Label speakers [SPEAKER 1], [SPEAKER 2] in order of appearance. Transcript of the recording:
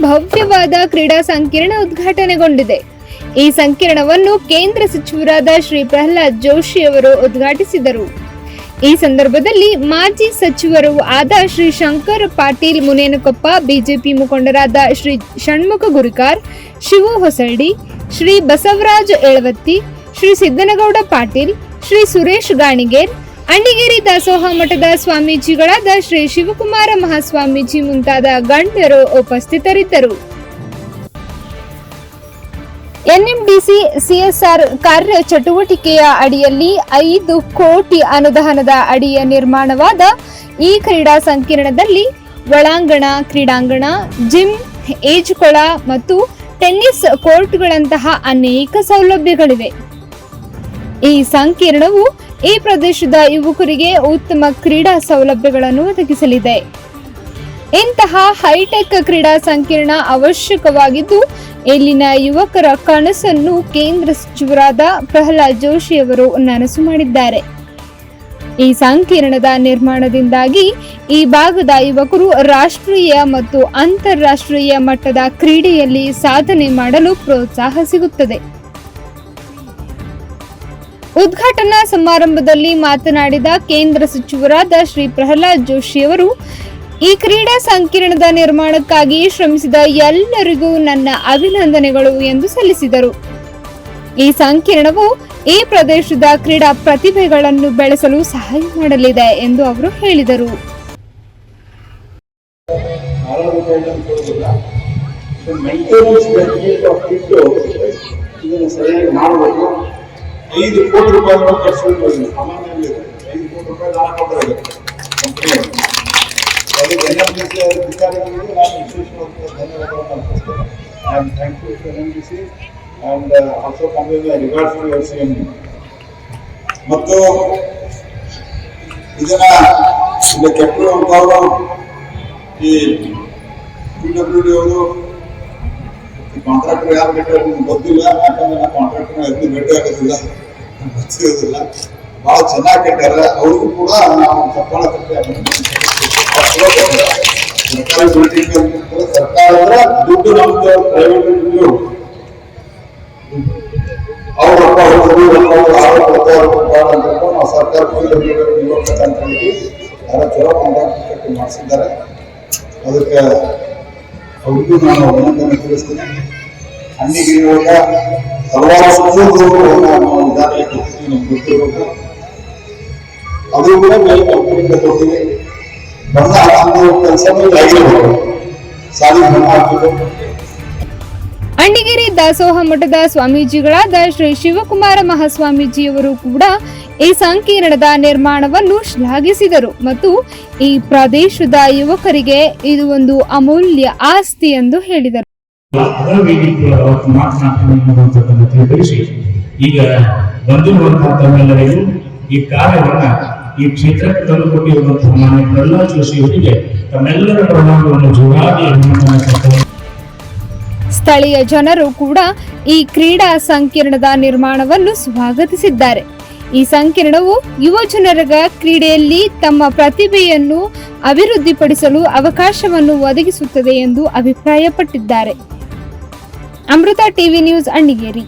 [SPEAKER 1] ಭವ್ಯವಾದ ಕ್ರೀಡಾ ಸಂಕೀರ್ಣ ಉದ್ಘಾಟನೆಗೊಂಡಿದೆ. ಈ ಸಂಕೀರ್ಣವನ್ನು ಕೇಂದ್ರ ಸಚಿವರಾದ ಶ್ರೀ ಪ್ರಹ್ಲಾದ್ ಜೋಶಿ ಅವರು ಉದ್ಘಾಟಿಸಿದರು. ಈ ಸಂದರ್ಭದಲ್ಲಿ ಮಾಜಿ ಸಚಿವರು ಆದ ಶ್ರೀ ಶಂಕರ್ ಪಾಟೀಲ್ ಮುನೇನಕೊಪ್ಪ, ಬಿಜೆಪಿ ಮುಖಂಡರಾದ ಶ್ರೀ ಷಣ್ಮುಖ ಗುರಿಕಾರ್, ಶಿವು ಹೊಸಳ್ಳಿ, ಶ್ರೀ ಬಸವರಾಜ್ ಏಳವತ್ತಿ, ಶ್ರೀ ಸಿದ್ದನಗೌಡ ಪಾಟೀಲ್, ಶ್ರೀ ಸುರೇಶ್ ಗಾಣಿಗೇರ್ ಅಂಡಿಗೇರಿ ದಾಸೋಹ ಮಠದ ಸ್ವಾಮೀಜಿಗಳಾದ ಶ್ರೀ ಶಿವಕುಮಾರ ಮಹಾಸ್ವಾಮೀಜಿ ಮುಂತಾದ ಗಣ್ಯರು ಉಪಸ್ಥಿತರಿದ್ದರು. ಎನ್ಎಂಡಿಸಿ ಸಿಎಸ್ಆರ್ ಕಾರ್ಯ ಚಟುವಟಿಕೆಯ ಅಡಿಯಲ್ಲಿ ಐದು ಕೋಟಿ ಅನುದಾನದ ಅಡಿಯ ನಿರ್ಮಾಣವಾದ ಈ ಕ್ರೀಡಾ ಸಂಕೀರ್ಣದಲ್ಲಿ ಒಳಾಂಗಣ, ಕ್ರೀಡಾಂಗಣ, ಜಿಮ್ ಈಜುಕೊಳ ಮತ್ತು ಟೆನ್ನಿಸ್ ಕೋರ್ಟ್ಗಳಂತಹ ಅನೇಕ ಸೌಲಭ್ಯಗಳಿವೆ. ಈ ಸಂಕೀರ್ಣವು ಈ ಪ್ರದೇಶದ ಯುವಕರಿಗೆ ಉತ್ತಮ ಕ್ರೀಡಾ ಸೌಲಭ್ಯಗಳನ್ನು ಒದಗಿಸಲಿದೆ. ಇಂತಹ ಹೈಟೆಕ್ ಕ್ರೀಡಾ ಸಂಕೀರ್ಣ ಅವಶ್ಯಕವಾಗಿದ್ದು, ಇಲ್ಲಿನ ಯುವಕರ ಕನಸನ್ನು ಕೇಂದ್ರ ಸಚಿವರಾದ ಪ್ರಹ್ಲಾದ್ ಜೋಶಿ ಅವರು ನನಸು ಮಾಡಿದ್ದಾರೆ. ಈ ಸಂಕೀರ್ಣದ ನಿರ್ಮಾಣದಿಂದಾಗಿ ಈ ಭಾಗದ ಯುವಕರು ರಾಷ್ಟ್ರೀಯ ಮತ್ತು ಅಂತಾರಾಷ್ಟ್ರೀಯ ಮಟ್ಟದ ಕ್ರೀಡೆಯಲ್ಲಿ ಸಾಧನೆ ಮಾಡಲು ಪ್ರೋತ್ಸಾಹ ಸಿಗುತ್ತದೆ. ಉದ್ಘಾಟನಾ ಸಮಾರಂಭದಲ್ಲಿ ಮಾತನಾಡಿದ ಕೇಂದ್ರ ಸಚಿವರಾದ ಶ್ರೀ ಪ್ರಹ್ಲಾದ್ ಜೋಶಿ ಅವರು, ಈ ಕ್ರೀಡಾ ಸಂಕೀರ್ಣದ ನಿರ್ಮಾಣಕ್ಕಾಗಿ ಶ್ರಮಿಸಿದ ಎಲ್ಲರಿಗೂ ನನ್ನ ಅಭಿನಂದನೆಗಳು ಎಂದು ಸಲ್ಲಿಸಿದರು. ಈ ಸಂಕೀರ್ಣವು ಈ ಪ್ರದೇಶದ ಕ್ರೀಡಾ ಪ್ರತಿಭೆಗಳನ್ನು ಬೆಳೆಸಲು ಸಹಾಯ ಮಾಡಲಿದೆ ಎಂದು ಅವರು ಹೇಳಿದರು.
[SPEAKER 2] ಇದನ್ನು ಸರಿಯಾಗಿ ಮಾಡಬೇಕು. ಐದು ಕೋಟಿ ರೂಪಾಯಿಗಳನ್ನು ಖರ್ಚು ಐದು ಕೋಟಿ ರೂಪಾಯಿ ದಾನ ಕೊಟ್ಟಿದ್ದಾರೆ ಕಂಪನಿಯವರು ಅದಕ್ಕೆ ಎನ್ ಎಂ ಡಿ ಸಿ ಅಧಿಕಾರಿಗಳಿಗೆ ನಾನು ವಿಶೇಷವಾದ ಧನ್ಯವಾದಗಳನ್ನು ಅರ್ಪಿಸ್ತೇನೆ. I am thank you N M C and also coming regards to your ಮತ್ತು ಇದನ್ನ ಇಲ್ಲಿ ಕೆಟ್ಟರು ಅಂತವರು ಈ ಪಿ ಡಿ ಅವರು ಕಾಂಟ್ರಾಕ್ಟರ್ ಯಾರು ನಿಮ್ಗೆ ಗೊತ್ತಿಲ್ಲ, ಯಾಕಂದ್ರೆ ನಾ ಕಾಂಟ್ರಾಕ್ಟರ್ ಎಲ್ಲಿ ಭೇಟಿ ಆಗೋದಿಲ್ಲ. ಗೊತ್ತಿರೋದಿಲ್ಲ. ಭಾಳ ಚೆನ್ನಾಗಿ ಕಟ್ಟಾರ ಅವ್ರಿಗೂ ಕೂಡ ನಾವು ಚಪ್ಪಾಳ ಸರ್ಕಾರಿ ಬಿಲ್ಡಿಂಗ್ ಸರ್ಕಾರ ಅಂದ್ರೆ ದುಡ್ಡು ನಮ್ದು ಪ್ರೈವೇಟ್ ದುಡ್ಡು. ಅವ್ರ ರೊಕ್ಕ ಹೋಗೋದು ರೊಕ್ಕ ಹೇಳ್ಕೊಂಡು ನಾವು ಸರ್ಕಾರ ಅಂತ ಹೇಳಿ ಯಾರ ಚಲೋ ಕಾಂಟ್ರಾಕ್ಟ್ ಮಾಡಿಸಿದ್ದಾರೆ. ಅದಕ್ಕೆ ಅವ್ರಿಗೂ ನಾನು ಅಭಿನಂದನೆ ತಿಳಿಸ್ತೀನಿ ಹಣ್ಣಿಗೆ ಇವಾಗ ಹಲವಾರು ಸ್ಕೂಲ್ಗಳು ನಾವು ಈಗಾಗಲೇ ಕೊಡ್ತೀವಿ ನಮ್ಗೆ ಗೊತ್ತಿರಬೇಕು ಅದು ಕೂಡ ಮೇಲೆ ಕಂಪನಿಯಿಂದ ಕೊಡ್ತೀವಿ ಬಣ್ಣ ಹಾಕುವ ಕೆಲಸ ಆಗಿರ್ಬೇಕು ಸಾಲಿ ಬಣ್ಣ
[SPEAKER 1] ಅಂಡಿಗೇರಿ ದಾಸೋಹ ಮಠದ ಸ್ವಾಮೀಜಿಗಳಾದ ಶ್ರೀ ಶಿವಕುಮಾರ ಮಹಾಸ್ವಾಮೀಜಿಯವರು ಕೂಡ ಈ ಸಂಕೀರ್ಣದ ನಿರ್ಮಾಣವನ್ನು ಶ್ಲಾಘಿಸಿದರು ಮತ್ತು ಈ ಪ್ರದೇಶದ ಯುವಕರಿಗೆ ಇದು ಒಂದು ಅಮೂಲ್ಯ ಆಸ್ತಿ ಎಂದು ಹೇಳಿದರು
[SPEAKER 3] ಈಗ ಬಂದಿರುವಂತಹ ತಮ್ಮೆಲ್ಲರಿಗೂ ಈ ಕಾರ್ಯವನ್ನ ಈ ಕ್ಷೇತ್ರಕ್ಕೆ ತಂದುಕೊಟ್ಟಿರುವಂತಹ ಮಾನ್ಯ ಪ್ರಹ್ಲಾದ್ ಜೋಶಿ ಅವರಿಗೆ ತಮ್ಮೆಲ್ಲರ ಪ್ರಮಾಣವನ್ನು ಒಂದು ಜೋರಾಗಿ ಅಭಿನಂದನೆ.
[SPEAKER 1] ಸ್ಥಳೀಯ ಜನರು ಕೂಡ ಈ ಕ್ರೀಡಾ ಸಂಕೀರ್ಣದ ನಿರ್ಮಾಣವನ್ನು ಸ್ವಾಗತಿಸಿದ್ದಾರೆ. ಈ ಸಂಕೀರ್ಣವು ಯುವ ಜನರ ಕ್ರೀಡೆಯಲ್ಲಿ ತಮ್ಮ ಪ್ರತಿಭೆಯನ್ನು ಅಭಿವೃದ್ಧಿಪಡಿಸಲು ಅವಕಾಶವನ್ನು ಒದಗಿಸುತ್ತದೆ ಎಂದು ಅಭಿಪ್ರಾಯಪಟ್ಟಿದ್ದಾರೆ. Amrutha TV news Annigeri.